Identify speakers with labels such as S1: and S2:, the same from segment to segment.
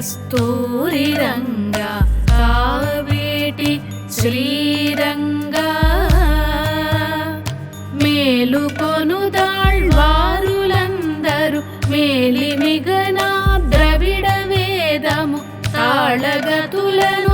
S1: కస్తూరి రంగా కావేటి శ్రీరంగా. మేలుకొనుదాళ్వారులందరూ మేలిమిగనా ద్రవిడ వేదము తాళగతులను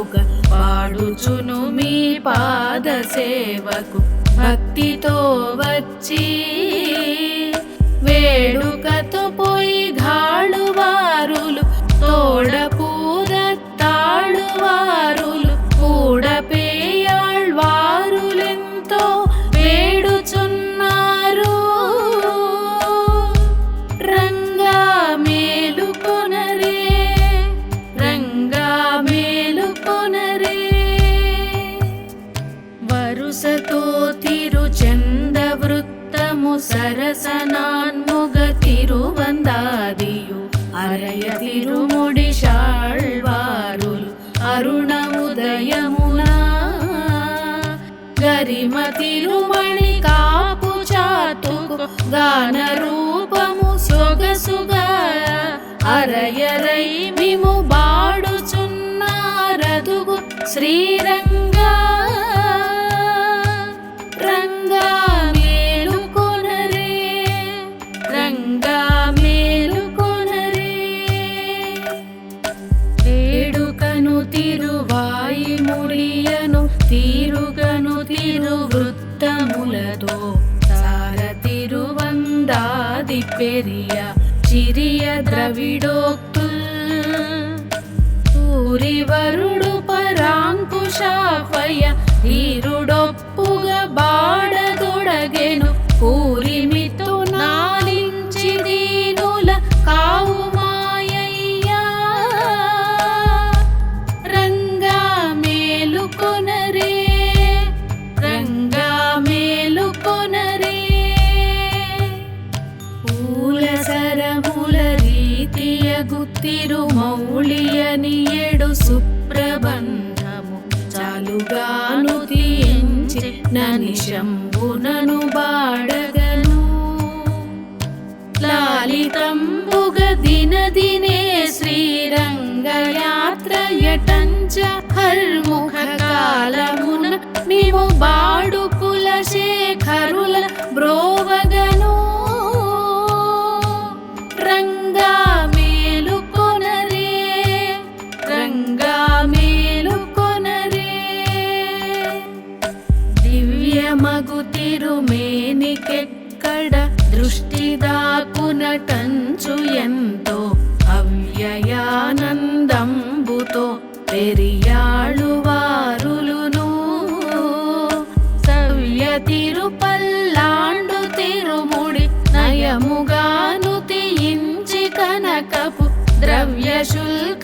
S1: తిరువందాదులోపుగా పాడుచును మీ పాద సేవకు భక్తితో వచ్చి चन्द सरसनान्मुगतिरुवन्दादियु सरसनानुगतिरु वन्दयु अरयतिरुमुडिशा गरिमतिरुमणि कापु जातु दानरूपमुगसुग अरयरैमिमु बाडु श्रीरङ्ग రంగా మేలుకొనరే. వేడుకను తిరువాయి ముడియను తీరుగను తిరువృత్తములతో సార తిరువందాది పెరియ చిరియ ద్రవిడోక్తుల్. సూరివరుడు పరాంకుశాఫయ ధీరుడొప్పుగ బాడదొడగెను పూరిమితో బంధము చాలుగాను తీయించి ననిశంబునను బాడగను. లాలితంబుగ దిన దినే శ్రీరంగయాత్రయటంచ హర్ముఖ కాలమున నిము బా విజయమగు తిరుమేనికెక్కడ దృష్టి దాకునటంచు ఎంతో అవ్యయానందంబుతో పెరియాళు వారులును సవ్య తిరుపల్లాండు తిరుముడి నయముగాను తీయించి కనకపు ద్రవ్య శుల్క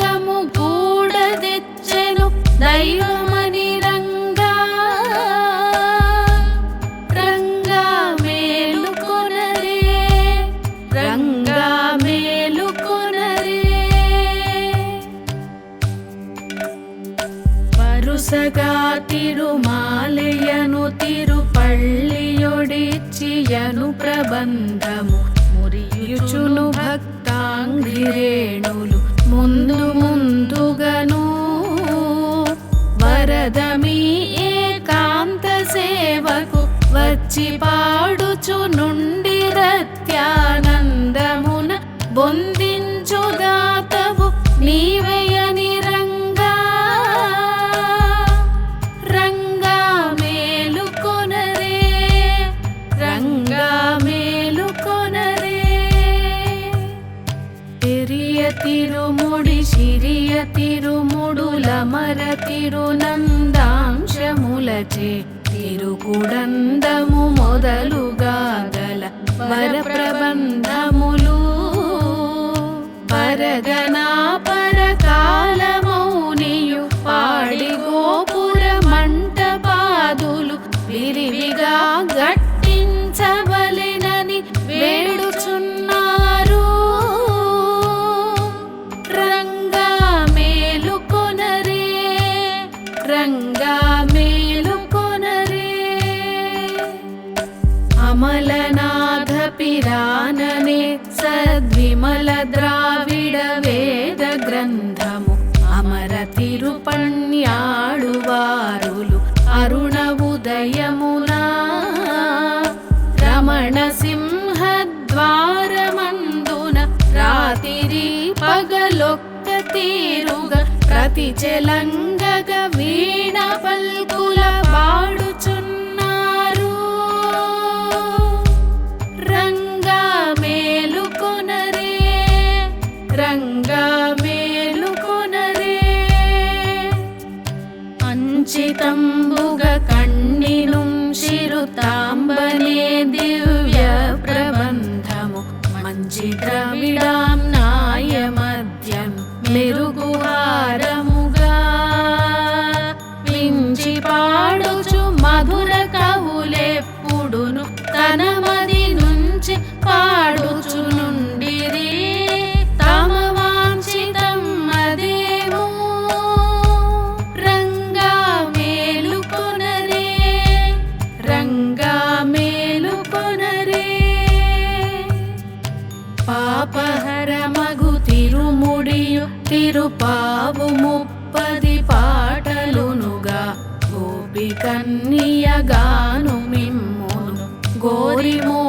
S1: తిరుపళ్ళియొడిచ్చియను ప్రబంధము మురియుచును భక్తాంగిరేణులు ముందు ముందుగను వరదమీ ఏకాంత సేవకు వచ్చి పాడుచు నుండి రత్యాను మర తిరునందాంశములచే తిరుకుడందము మొదలుగా గల వర ప్రబంధములు పరగనా సకల ద్రావిడ వేద గ్రంథము అమర తిరుపణ్యాడు వారులు అరుణ ఉదయమునా రమణ సింహద్వార మందున రాతిరి పగలొక్క తీరుగ ప్రతి చెలంగగ వీణ పల్గుల పాడుచున్న இடமிடா Morimos.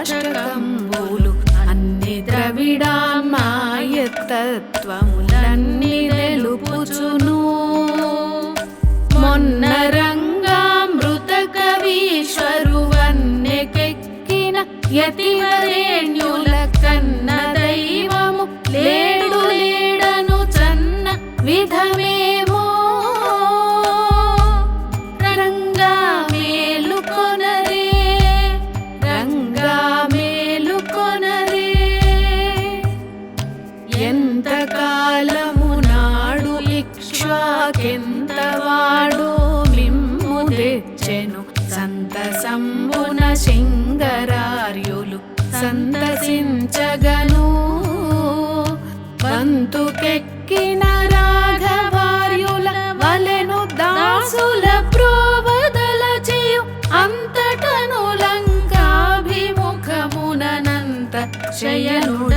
S1: నిత్యశతాష్టకంబులు అన్ని ద్రవిడామాయతత్వములన్నీ నిలుపుచును. మొన్న రంగామృత కవీశ్వరువన్నెకెక్కిన యతివరే పంచగను. పంతుకెక్కిన రాఘవార్యుల వలెను దాసుల ప్రోవదల చేయు అంతటను లంకాభిముఖమునంత శయనుడ